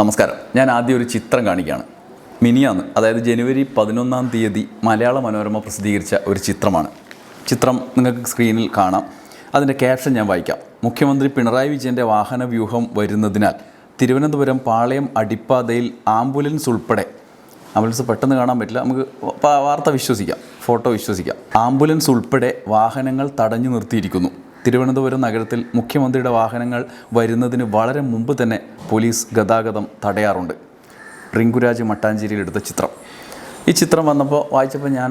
നമസ്കാരം. ഞാൻ ആദ്യം ഒരു ചിത്രം കാണിക്കുകയാണ്. മിനിയാന്ന് അതായത് ജനുവരി പതിനൊന്നാം തീയതി മലയാള മനോരമ പ്രസിദ്ധീകരിച്ച ഒരു ചിത്രമാണ്. ചിത്രം നിങ്ങൾക്ക് സ്ക്രീനിൽ കാണാം. അതിന്റെ ക്യാപ്ഷൻ ഞാൻ വായിക്കാം. മുഖ്യമന്ത്രി പിണറായി വിജയന്റെ വാഹന വ്യൂഹം വരുന്നതിനാൽ തിരുവനന്തപുരം പാളയം അടിപ്പാതയിൽ ആംബുലൻസ് ഉൾപ്പെടെ ആംബുലൻസ് പെട്ടെന്ന് കാണാൻ പറ്റില്ല. നമുക്ക് വാർത്ത വിശ്വസിക്കാം. ഫോട്ടോ വിശ്വസിക്കാം. ആംബുലൻസ് ഉൾപ്പെടെ വാഹനങ്ങൾ തടഞ്ഞു നിർത്തിയിരിക്കുന്നു. തിരുവനന്തപുരം നഗരത്തിൽ മുഖ്യമന്ത്രിയുടെ വാഹനങ്ങൾ വരുന്നതിന് വളരെ മുമ്പ് തന്നെ പോലീസ് ഗതാഗതം തടയാറുണ്ട്. റിങ്കുരാജ് മട്ടാഞ്ചേരിയിൽ എടുത്ത ചിത്രം. ഈ ചിത്രം വന്നപ്പോൾ വായിച്ചപ്പോൾ ഞാൻ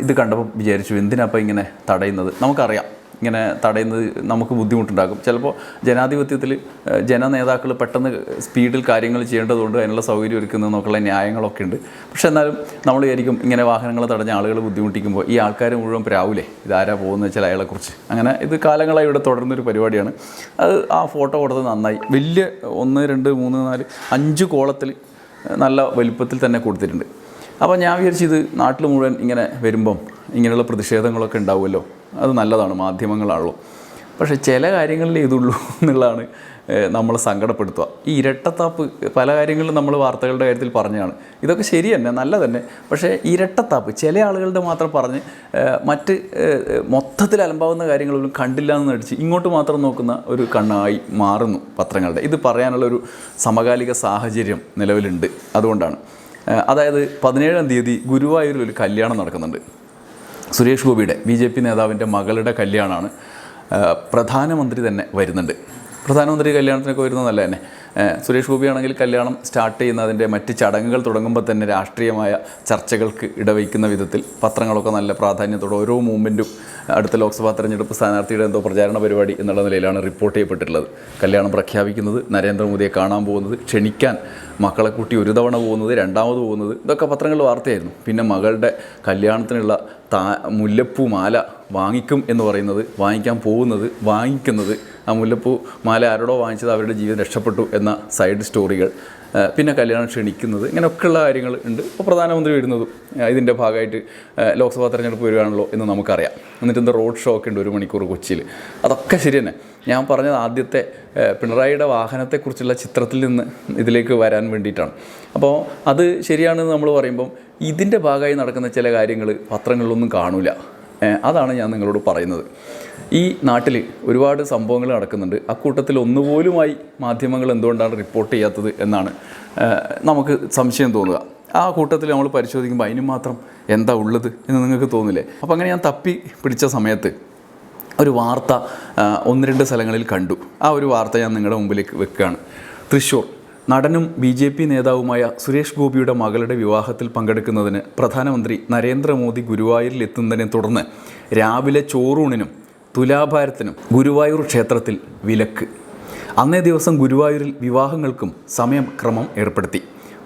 ഇത് കണ്ടപ്പോൾ വിചാരിച്ചു എന്തിനാപ്പോൾ ഇങ്ങനെ തടയുന്നത്? നമുക്കറിയാം. ഇങ്ങനെ തടയുന്നത് നമുക്ക് ബുദ്ധിമുട്ടുണ്ടാകും ചിലപ്പോൾ ജനാധിപത്യത്തിൽ ജന ജനനേതാക്കൾ പെട്ടെന്ന് സ്പീഡിൽ കാര്യങ്ങൾ ചെയ്യേണ്ടതുകൊണ്ട് അതിനുള്ള സൗകര്യം ഒരുക്കുന്നതെന്നൊക്കെയുള്ള ന്യായങ്ങളൊക്കെ ഉണ്ട്. പക്ഷെ എന്നാലും നമ്മൾ വിചാരിക്കും ഇങ്ങനെ വാഹനങ്ങൾ തടഞ്ഞ ആളുകൾ ബുദ്ധിമുട്ടിക്കുമ്പോൾ ഈ ആൾക്കാർ മുഴുവൻ പ്രാവൂലേ ഇതാരാ പോകുന്നത് വെച്ചാൽ അയാളെക്കുറിച്ച്. അങ്ങനെ ഇത് കാലങ്ങളായി ഇവിടെ തുടരുന്നൊരു പരിപാടിയാണ്. അത് ആ ഫോട്ടോ കൊടുത്തത് നന്നായി. വലിയ ഒന്ന് രണ്ട് മൂന്ന് നാല് അഞ്ച് കോളത്തിൽ നല്ല വലുപ്പത്തിൽ തന്നെ കൊടുത്തിട്ടുണ്ട്. അപ്പോൾ ഞാൻ വിചാരിച്ചു ഇത് നാട്ടിൽ മുഴുവൻ ഇങ്ങനെ വരുമ്പം ഇങ്ങനെയുള്ള പ്രതിഷേധങ്ങളൊക്കെ ഉണ്ടാവുമല്ലോ. അത് നല്ലതാണ് മാധ്യമങ്ങളാണല്ലോ പക്ഷേ ചില കാര്യങ്ങളിൽ ഇതുള്ളൂ എന്നുള്ളതാണ് നമ്മൾ സങ്കടപ്പെടുത്തുക. ഈ ഇരട്ടത്താപ്പ് പല കാര്യങ്ങളിലും നമ്മൾ വാർത്തകളുടെ കാര്യത്തിൽ പറഞ്ഞതാണ്. ഇതൊക്കെ ശരി തന്നെ നല്ല തന്നെ. പക്ഷേ ഇരട്ടത്താപ്പ് ചില ആളുകളുടെ മാത്രം പറഞ്ഞ് മറ്റ് മൊത്തത്തിൽ അലമ്പാവുന്ന കാര്യങ്ങളൊന്നും കണ്ടില്ല എന്ന് നടിച്ച് ഇങ്ങോട്ട് മാത്രം നോക്കുന്ന ഒരു കണ്ണായി മാറുന്നു പത്രങ്ങളുടെ. ഇത് പറയാനുള്ള ഒരു സമകാലിക സാഹചര്യം നിലവിലുണ്ട്. അതുകൊണ്ടാണ്. അതായത് പതിനേഴാം തീയതി ഗുരുവായൂരിൽ ഒരു കല്യാണം നടക്കുന്നുണ്ട്. സുരേഷ് ഗോപിയുടെ ബി ജെ പി നേതാവിന്റെ മകളുടെ കല്യാണമാണ് പ്രധാനമന്ത്രി തന്നെ വരുന്നുണ്ട്. പ്രധാനമന്ത്രി കല്യാണത്തിനൊക്കെ വരുന്നത് നല്ല തന്നെ. സുരേഷ് ഗോപിയാണെങ്കിൽ കല്യാണം സ്റ്റാർട്ട് ചെയ്യുന്നതിന്റെ മറ്റ് ചടങ്ങുകൾ തുടങ്ങുമ്പോൾ തന്നെ രാഷ്ട്രീയമായ ചർച്ചകൾക്ക് ഇടവയ്ക്കുന്ന വിധത്തിൽ പത്രങ്ങളൊക്കെ നല്ല പ്രാധാന്യത്തോടെ ഓരോ മൂവ്മെന്റും അടുത്ത ലോക്സഭാ തെരഞ്ഞെടുപ്പ് സ്ഥാനാർത്ഥിയുടെ എന്തോ പ്രചാരണ പരിപാടി എന്നുള്ള നിലയിലാണ് റിപ്പോർട്ട് ചെയ്യപ്പെട്ടിട്ടുള്ളത്. കല്യാണം പ്രഖ്യാപിക്കുന്നത് നരേന്ദ്രമോദിയെ കാണാൻ പോകുന്നത് ക്ഷണിക്കാൻ മക്കളെ കൂട്ടി ഒരു തവണ പോകുന്നത് രണ്ടാമത് പോകുന്നത് ഇതൊക്കെ പത്രങ്ങളിൽ വാർത്തയായിരുന്നു. പിന്നെ മകളുടെ കല്യാണത്തിനുള്ള താ മുല്ലപ്പൂ മാല വാങ്ങിക്കും എന്ന് പറയുന്നത് വാങ്ങിക്കാൻ പോകുന്നത് വാങ്ങിക്കുന്നത് ആ മുല്ലപ്പൂ മാല ആരോടോ വാങ്ങിച്ചത് അവരുടെ ജീവിതം രക്ഷപ്പെട്ടു എന്ന സൈഡ് സ്റ്റോറികൾ പിന്നെ കല്യാണം ക്ഷണിക്കുന്നത് ഇങ്ങനെയൊക്കെയുള്ള കാര്യങ്ങൾ ഉണ്ട്. ഇപ്പോൾ പ്രധാനമന്ത്രി വരുന്നതും ഇതിന്റെ ഭാഗമായിട്ട് ലോക്സഭാ തെരഞ്ഞെടുപ്പ് വരികയാണല്ലോ എന്ന് നമുക്കറിയാം. എന്നിട്ട് എന്താ റോഡ് ഷോ ഒക്കെ ഉണ്ട് ഒരു മണിക്കൂർ കൊച്ചിയിൽ. അതൊക്കെ ശരി തന്നെ. ഞാൻ പറഞ്ഞത് ആദ്യത്തെ പിണറായിയുടെ വാഹനത്തെക്കുറിച്ചുള്ള ചിത്രത്തിൽ നിന്ന് ഇതിലേക്ക് വരാൻ വേണ്ടിയിട്ടാണ്. അപ്പോൾ അത് ശരിയാണെന്ന് നമ്മൾ പറയുമ്പം ഇതിന്റെ ഭാഗമായി നടക്കുന്ന ചില കാര്യങ്ങൾ പത്രങ്ങളിലൊന്നും കാണൂല. ഏഹ് അതാണ് ഞാൻ നിങ്ങളോട് പറയുന്നത്. ഈ നാട്ടിൽ ഒരുപാട് സംഭവങ്ങൾ നടക്കുന്നുണ്ട്. അക്കൂട്ടത്തിൽ ഒന്നുപോലുമായി മാധ്യമങ്ങൾ എന്തുകൊണ്ടാണ് റിപ്പോർട്ട് ചെയ്യാത്തത് എന്നാണ് നമുക്ക് സംശയം തോന്നുക. ആ കൂട്ടത്തിൽ നമ്മൾ പരിശോധിക്കുമ്പോൾ അതിന് മാത്രം എന്താ ഉള്ളത് എന്ന് നിങ്ങൾക്ക് തോന്നില്ലേ? അപ്പോൾ അങ്ങനെ ഞാൻ തപ്പി പിടിച്ച സമയത്ത് ഒരു വാർത്ത ഒന്ന് രണ്ട് സ്ഥലങ്ങളിൽ കണ്ടു. ആ ഒരു വാർത്ത ഞാൻ നിങ്ങളുടെ മുമ്പിലേക്ക് വെക്കുകയാണ്. തൃശ്ശൂർ. നടനും ബി ജെ പി നേതാവുമായ സുരേഷ് ഗോപിയുടെ മകളുടെ വിവാഹത്തിൽ പങ്കെടുക്കുന്നതിന് പ്രധാനമന്ത്രി നരേന്ദ്രമോദി ഗുരുവായൂരിൽ എത്തുന്നതിനെ തുടർന്ന് രാവിലെ ചോറൂണിനും തുലാഭാരത്തിനും ഗുരുവായൂർ ക്ഷേത്രത്തിൽ വിലക്ക്. അന്നേ ദിവസം ഗുരുവായൂരിൽ വിവാഹങ്ങൾക്കും സമയം സമയക്രമം ഏർപ്പെടുത്തി.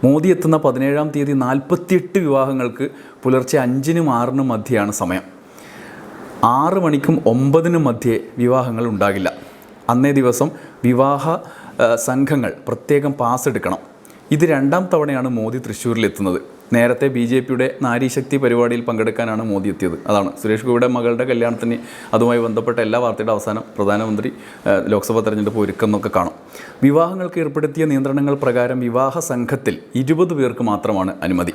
മോദി എത്തുന്ന പതിനേഴാം തീയതി നാൽപ്പത്തിയെട്ട് വിവാഹങ്ങൾക്ക് പുലർച്ചെ അഞ്ചിനും ആറിനും മധ്യയാണ് സമയം. ആറ് മണിക്കും ഒമ്പതിനും മധ്യേ വിവാഹങ്ങൾ ഉണ്ടാകില്ല. അന്നേ ദിവസം വിവാഹ സംഘങ്ങൾ പ്രത്യേകം പാസ് എടുക്കണം. ഇത് രണ്ടാം തവണയാണ് മോദി തൃശ്ശൂരിലെത്തുന്നത്. നേരത്തെ ബി ജെ പിയുടെ നാരീശക്തി പരിപാടിയിൽ പങ്കെടുക്കാനാണ് മോദി എത്തിയത്. അതാണ്. സുരേഷ് ഗോപിയുടെ മകളുടെ കല്യാണത്തിന് അതുമായി ബന്ധപ്പെട്ട എല്ലാ വാർത്തയുടെ അവസാനം പ്രധാനമന്ത്രി ലോക്സഭാ തെരഞ്ഞെടുപ്പ് ഒരുക്കുന്നൊക്കെ കാണും. വിവാഹങ്ങൾക്ക് ഏർപ്പെടുത്തിയ നിയന്ത്രണങ്ങൾ പ്രകാരം വിവാഹ സംഘത്തിൽ ഇരുപത് പേർക്ക് മാത്രമാണ് അനുമതി.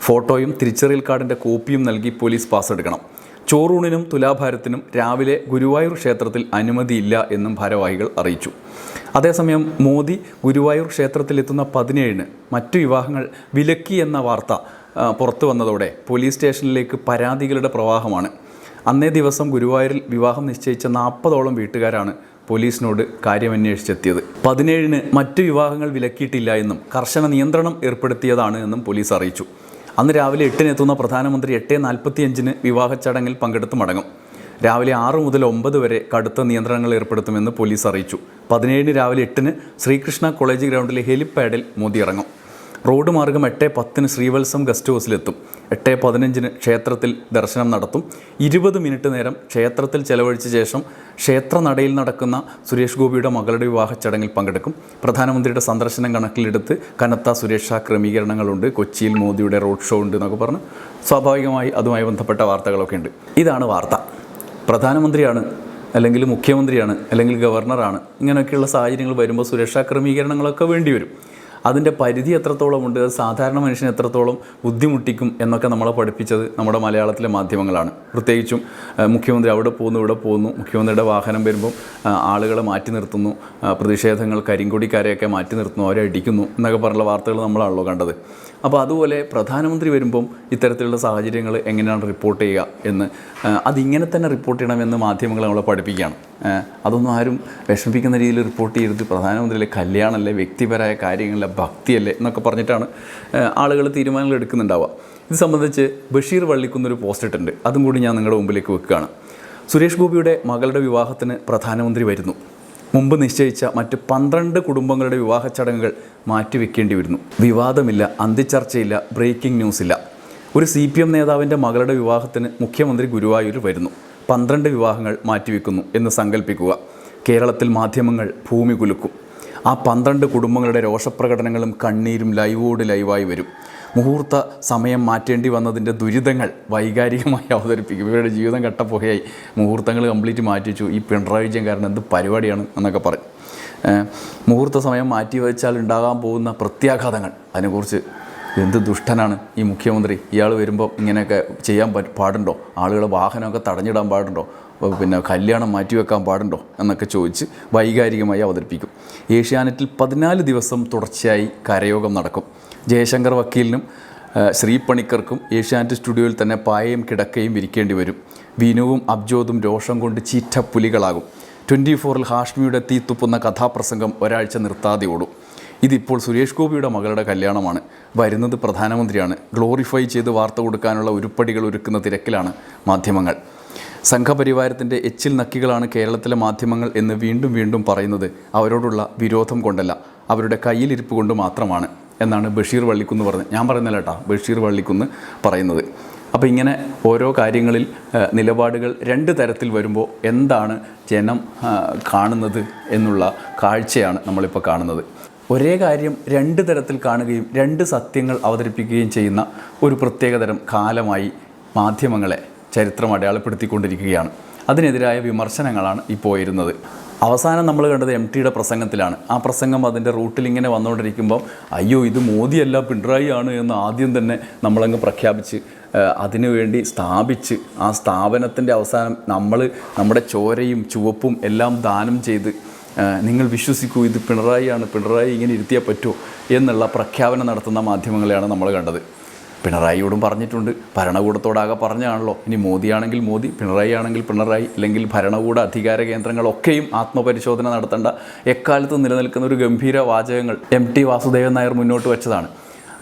ഫോട്ടോയും തിരിച്ചറിയൽ കാർഡിന്റെ കോപ്പിയും നൽകി പോലീസ് പാസ് എടുക്കണം ചോറൂണിനും തുലാഭാരത്തിനും രാവിലെ ഗുരുവായൂർ ക്ഷേത്രത്തിൽ അനുമതിയില്ല എന്നും ഭാരവാഹികൾ അറിയിച്ചു. അതേസമയം മോദി ഗുരുവായൂർ ക്ഷേത്രത്തിലെത്തുന്ന പതിനേഴിന് മറ്റു വിവാഹങ്ങൾ വിലക്കി എന്ന വാർത്ത പുറത്തു വന്നതോടെ പോലീസ് സ്റ്റേഷനിലേക്ക് പരാതികളുടെ പ്രവാഹമാണ്. അന്നേ ദിവസം ഗുരുവായൂരിൽ വിവാഹം നിശ്ചയിച്ച നാൽപ്പതോളം വീട്ടുകാരാണ് പോലീസിനോട് കാര്യമന്വേഷിച്ചെത്തിയത്. പതിനേഴിന് മറ്റു വിവാഹങ്ങൾ വിലക്കിയിട്ടില്ല എന്നും കർശന നിയന്ത്രണം ഏർപ്പെടുത്തിയതാണ് എന്നും പോലീസ് അറിയിച്ചു. അന്ന് രാവിലെ എട്ടിന് എത്തുന്ന പ്രധാനമന്ത്രി എട്ട് നാൽപ്പത്തിയഞ്ചിന് വിവാഹ ചടങ്ങിൽ പങ്കെടുത്ത് മടങ്ങും. രാവിലെ ആറ് മുതൽ ഒമ്പത് വരെ കടുത്ത നിയന്ത്രണങ്ങൾ ഏർപ്പെടുത്തുമെന്ന് പോലീസ് അറിയിച്ചു. പതിനേഴിന് രാവിലെ എട്ടിന് ശ്രീകൃഷ്ണ കോളേജ് ഗ്രൗണ്ടിലെ ഹെലിപ്പാഡിൽ മോദി ഇറങ്ങും. റോഡ് മാർഗം എട്ട് പത്തിന് ശ്രീവത്സം ഗസ്റ്റ് ഹൗസിലെത്തും. എട്ട് പതിനഞ്ചിന് ക്ഷേത്രത്തിൽ ദർശനം നടത്തും. ഇരുപത് മിനിറ്റ് നേരം ക്ഷേത്രത്തിൽ ചെലവഴിച്ച ശേഷം ക്ഷേത്രനടയിൽ നടക്കുന്ന സുരേഷ് ഗോപിയുടെ മകളുടെ വിവാഹ ചടങ്ങിൽ പങ്കെടുക്കും. പ്രധാനമന്ത്രിയുടെ സന്ദർശനം കണക്കിലെടുത്ത് കനത്ത സുരക്ഷാ ക്രമീകരണങ്ങളുണ്ട്. കൊച്ചിയിൽ മോദിയുടെ റോഡ് ഷോ ഉണ്ട് എന്നൊക്കെ പറഞ്ഞ് സ്വാഭാവികമായി അതുമായി ബന്ധപ്പെട്ട വാർത്തകളൊക്കെ ഉണ്ട് ഇതാണ് വാർത്ത. പ്രധാനമന്ത്രിയാണ് അല്ലെങ്കിൽ മുഖ്യമന്ത്രിയാണ് അല്ലെങ്കിൽ ഗവർണറാണ്. ഇങ്ങനെയൊക്കെയുള്ള സാഹചര്യങ്ങൾ വരുമ്പോൾ സുരക്ഷാ ക്രമീകരണങ്ങളൊക്കെ വേണ്ടി വരും അതിന്റെ പരിധി എത്രത്തോളം ഉണ്ട്? സാധാരണ മനുഷ്യന് എത്രത്തോളം ബുദ്ധിമുട്ടിക്കും എന്നൊക്കെ നമ്മളെ പഠിപ്പിച്ചത് നമ്മുടെ മലയാളത്തിലെ മാധ്യമങ്ങളാണ്. പ്രത്യേകിച്ചും മുഖ്യമന്ത്രി അവിടെ പോകുന്നു ഇവിടെ പോകുന്നു. മുഖ്യമന്ത്രിയുടെ വാഹനം വരുമ്പം ആളുകളെ മാറ്റി നിർത്തുന്നു. പ്രതിഷേധങ്ങൾ കരിങ്കൊടിക്കാരെയൊക്കെ മാറ്റി നിർത്തുന്നു അവരെ അടിക്കുന്നു എന്നൊക്കെ പറഞ്ഞുള്ള വാർത്തകൾ നമ്മളാണല്ലോ കണ്ടത്. അപ്പോൾ അതുപോലെ പ്രധാനമന്ത്രി വരുമ്പം ഇത്തരത്തിലുള്ള സാഹചര്യങ്ങൾ എങ്ങനെയാണ് റിപ്പോർട്ട് ചെയ്യുക എന്ന് അതിങ്ങനെ തന്നെ റിപ്പോർട്ട് ചെയ്യണമെന്ന് മാധ്യമങ്ങൾ നമ്മളെ പഠിപ്പിക്കുകയാണ്. അതൊന്നും ആരും വിഷമിപ്പിക്കുന്ന രീതിയിൽ റിപ്പോർട്ട് ചെയ്യരുത്. പ്രധാനമന്ത്രിയിലെ കല്യാണമല്ലേ വ്യക്തിപരമായ കാര്യങ്ങളിലെ ഭക്തിയല്ലേ എന്നൊക്കെ പറഞ്ഞിട്ടാണ് ആളുകൾ തീരുമാനങ്ങൾ എടുക്കുന്നുണ്ടാവുക. ഇത് സംബന്ധിച്ച് ബഷീർ വള്ളിക്കുന്നൊരു പോസ്റ്റ് ഇട്ടുണ്ട് അതും കൂടി ഞാൻ നിങ്ങളുടെ മുമ്പിലേക്ക് വെക്കുകയാണ്. സുരേഷ് ഗോപിയുടെ മകളുടെ വിവാഹത്തിന് പ്രധാനമന്ത്രി വരുന്നു. മുമ്പ് നിശ്ചയിച്ച മറ്റ് പന്ത്രണ്ട് കുടുംബങ്ങളുടെ വിവാഹ ചടങ്ങുകൾ മാറ്റിവെക്കേണ്ടി വരുന്നു. വിവാദമില്ല അന്തിച്ചർച്ചയില്ല ബ്രേക്കിംഗ് ന്യൂസ് ഇല്ല. ഒരു സി പി എം നേതാവിന്റെ മകളുടെ വിവാഹത്തിന് മുഖ്യമന്ത്രി ഗുരുവായൂർ വരുന്നു. പന്ത്രണ്ട് വിവാഹങ്ങൾ മാറ്റിവെക്കുന്നു എന്ന് സങ്കല്പിക്കുക കേരളത്തിൽ മാധ്യമങ്ങൾ ഭൂമി കുലുക്കും. ആ പന്ത്രണ്ട് കുടുംബങ്ങളുടെ രോഷപ്രകടനങ്ങളും കണ്ണീരും ലൈവോട് ലൈവായി വരും. മുഹൂർത്ത സമയം മാറ്റേണ്ടി വന്നതിന്റെ ദുരിതങ്ങൾ വൈകാരികമായി അവതരിപ്പിക്കും. ഇവരുടെ ജീവിതം കട്ടപ്പുകയായി. മുഹൂർത്തങ്ങൾ കംപ്ലീറ്റ് മാറ്റിച്ചു ഈ പിണറായി കാരണം എന്ത് പരിപാടിയാണ് എന്നൊക്കെ പറയും. മുഹൂർത്ത സമയം മാറ്റി വെച്ചാൽ ഉണ്ടാകാൻ പോകുന്ന പ്രത്യാഘാതങ്ങൾ അതിനെക്കുറിച്ച് എന്ത് ദുഷ്ടനാണ് ഈ മുഖ്യമന്ത്രി? ഇയാൾ വരുമ്പോൾ ഇങ്ങനെയൊക്കെ ചെയ്യാൻ പാടുണ്ടോ? ആളുകളെ വാഹനമൊക്കെ തടഞ്ഞിടാൻ പാടുണ്ടോ? പിന്നെ കല്യാണം മാറ്റിവെക്കാൻ പാടുണ്ടോ എന്നൊക്കെ ചോദിച്ച് വൈകാരികമായി അവതരിപ്പിക്കും. ഏഷ്യാനെറ്റിൽ പതിനാല് ദിവസം തുടർച്ചയായി കരയോഗം നടക്കും. ജയശങ്കർ വക്കീലിനും ശ്രീ ശ്രീപണിക്കർക്കും ഏഷ്യാനെറ്റ് സ്റ്റുഡിയോയിൽ തന്നെ പായയും കിടക്കയും വിരിക്കേണ്ടി വരും. വിനുവും അബ്ജോദും രോഷം കൊണ്ട് ചീറ്റപ്പുലികളാകും. ട്വന്റി ഫോറിൽ ഹാഷ്മിയുടെ തീത്തുപ്പുന്ന കഥാപ്രസംഗം ഒരാഴ്ച നിർത്താതെ ഓടും. ഇതിപ്പോൾ സുരേഷ് ഗോപിയുടെ മകളുടെ കല്യാണമാണ്. വരുന്നത് പ്രധാനമന്ത്രിയാണ്. ഗ്ലോറിഫൈ ചെയ്ത് വാർത്ത കൊടുക്കാനുള്ള ഉരുപ്പടികൾ ഒരുക്കുന്ന തിരക്കിലാണ് മാധ്യമങ്ങൾ. സംഘപരിവാരത്തിന്റെ എച്ചിൽ നക്കികളാണ് കേരളത്തിലെ മാധ്യമങ്ങൾ എന്ന് വീണ്ടും വീണ്ടും പറയുന്നത്. അവരോടുള്ള വിരോധം കൊണ്ടല്ല. അവരുടെ കയ്യിലിരിപ്പ് കൊണ്ട് മാത്രമാണ് എന്നാണ് ബഷീർ വള്ളിക്കുന്ന് പറഞ്ഞത്. ഞാൻ പറയുന്നില്ല കേട്ടോ. ബഷീർ വള്ളിക്കുന്ന് പറയുന്നത്. അപ്പോൾ ഇങ്ങനെ ഓരോ കാര്യങ്ങളിൽ നിലപാടുകൾ രണ്ട് തരത്തിൽ വരുമ്പോൾ എന്താണ് ജനം കാണുന്നത് എന്നുള്ള കാഴ്ചയാണ് നമ്മളിപ്പോൾ കാണുന്നത്. ഒരേ കാര്യം രണ്ട് തരത്തിൽ കാണുകയും രണ്ട് സത്യങ്ങൾ അവതരിപ്പിക്കുകയും ചെയ്യുന്ന ഒരു പ്രത്യേകതരം കാലമായി മാധ്യമങ്ങളെ ചരിത്രം അടയാളപ്പെടുത്തിക്കൊണ്ടിരിക്കുകയാണ്. അതിനെതിരായ വിമർശനങ്ങളാണ് ഇപ്പോൾ ഇരുന്നത് അവസാനം നമ്മൾ കണ്ടത് എം ടിയുടെ പ്രസംഗത്തിലാണ്. ആ പ്രസംഗം അതിന്റെ റൂട്ടിൽ ഇങ്ങനെ വന്നുകൊണ്ടിരിക്കുമ്പം അയ്യോ ഇത് മോദിയല്ല പിണറായി ആണ് എന്ന് ആദ്യം തന്നെ നമ്മളങ്ങ് പ്രഖ്യാപിച്ച് അതിനുവേണ്ടി സ്ഥാപിച്ച് ആ സ്ഥാപനത്തിന്റെ അവസാനം നമ്മൾ നമ്മുടെ ചോരയും ചുവപ്പും എല്ലാം ദാനം ചെയ്ത് നിങ്ങൾ വിശ്വസിക്കൂ ഇത് പിണറായിയാണ് പിണറായി ഇങ്ങനെ ഇരുത്തിയാൽ പറ്റുമോ എന്നുള്ള പ്രഖ്യാപനം നടത്തുന്ന മാധ്യമങ്ങളെയാണ് നമ്മൾ കണ്ടത്. പിണറായിയോടും പറഞ്ഞിട്ടുണ്ട്. ഭരണകൂടത്തോടാകെ പറഞ്ഞാണല്ലോ ഇനി മോദിയാണെങ്കിൽ മോദി പിണറായി ആണെങ്കിൽ പിണറായി അല്ലെങ്കിൽ ഭരണകൂട അധികാര കേന്ദ്രങ്ങളൊക്കെയും ആത്മപരിശോധന നടത്തേണ്ട. എക്കാലത്തും നിലനിൽക്കുന്ന ഒരു ഗംഭീര വാചകങ്ങൾ എം ടി വാസുദേവൻ നായർ മുന്നോട്ട് വെച്ചതാണ്.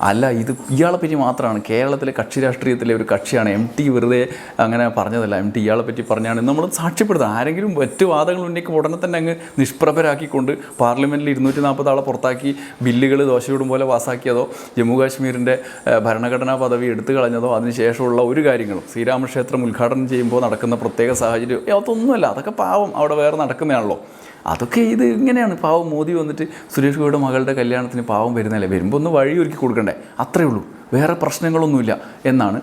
അല്ല ഇത് ഇയാളെ പറ്റി മാത്രമാണ്. കേരളത്തിലെ കക്ഷി രാഷ്ട്രീയത്തിലെ ഒരു കക്ഷിയാണ് എം ടി വെറുതെ അങ്ങനെ പറഞ്ഞതല്ല. എം ടി ഇയാളെ പറ്റി പറഞ്ഞാണ് നമ്മൾ സാക്ഷ്യപ്പെടുത്തുക. ആരെങ്കിലും മറ്റ് വാദങ്ങൾ ഉന്നയിക്കുമ്പോൾ ഉടനെ തന്നെ അങ്ങ് നിഷ്പ്രഭരാക്കിക്കൊണ്ട് പാർലമെന്റിൽ ഇരുന്നൂറ്റി നാൽപ്പത് ആളെ പുറത്താക്കി ബില്ലുകൾ ദോശയിടും പോലെ പാസ്സാക്കിയതോ ജമ്മു കാശ്മീരിന്റെ ഭരണഘടനാ പദവി എടുത്തു കളഞ്ഞതോ അതിനുശേഷമുള്ള ഒരു കാര്യങ്ങളും ശ്രീരാമക്ഷേത്രം ഉദ്ഘാടനം ചെയ്യുമ്പോൾ നടക്കുന്ന പ്രത്യേക സാഹചര്യം അതൊന്നുമല്ല. അതൊക്കെ പാവം അവിടെ വേറെ നടക്കുന്നതാണല്ലോ അതൊക്കെ ഇത് ഇങ്ങനെയാണ്. പാവം മോദി വന്നിട്ട് സുരേഷ് ഗോപിയുടെ മകളുടെ കല്യാണത്തിന് പാവം വരുന്നതല്ലേ? വരുമ്പോൾ ഒന്ന് വഴി ഒരുക്കി അത്രേ ഉള്ളൂ. വേറെ പ്രശ്നങ്ങളൊന്നുമില്ല എന്നാണ്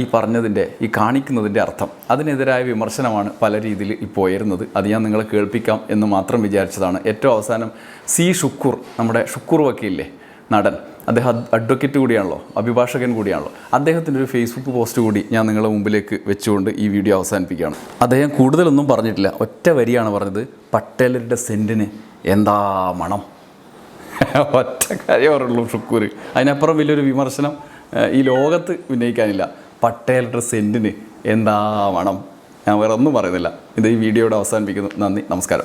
ഈ പറഞ്ഞതിന്റെ ഈ കാണിക്കുന്നതിന്റെ അർത്ഥം. അതിനെതിരായ വിമർശനമാണ് പല രീതിയിൽ ഇപ്പോൾ ഉയരുന്നത് അത് ഞാൻ നിങ്ങളെ കേൾപ്പിക്കാം എന്ന് മാത്രം വിചാരിച്ചതാണ്. ഏറ്റവും അവസാനം സി ഷുക്കൂർ നമ്മുടെ ഷുക്കൂർ വക്കീലില്ലേ നടൻ അദ്ദേഹം അഡ്വക്കേറ്റ് കൂടിയാണല്ലോ അഭിഭാഷകൻ കൂടിയാണല്ലോ. അദ്ദേഹത്തിന്റെ ഒരു ഫേസ്ബുക്ക് പോസ്റ്റ് കൂടി ഞാൻ നിങ്ങളുടെ മുമ്പിലേക്ക് വെച്ചുകൊണ്ട് ഈ വീഡിയോ അവസാനിപ്പിക്കുകയാണ്. അദ്ദേഹം കൂടുതലൊന്നും പറഞ്ഞിട്ടില്ല. ഒറ്റ വരിയാണ് പറഞ്ഞത് പട്ടേലരുടെ സെന്റിന് എന്താ മണം? ഒറ്റ കാര്യം പറയുള്ളൂ ഷുക്കൂർ അതിനപ്പുറം വലിയൊരു വിമർശനം ഈ ലോകത്ത് ഉന്നയിക്കാനില്ല. പട്ടേലരുടെ സെന്റിന് എന്താ മണം ഞാൻ വേറെ ഒന്നും പറയുന്നില്ല. ഇത് ഈ വീഡിയോയുടെ അവസാനിപ്പിക്കുന്നു. നന്ദി നമസ്കാരം.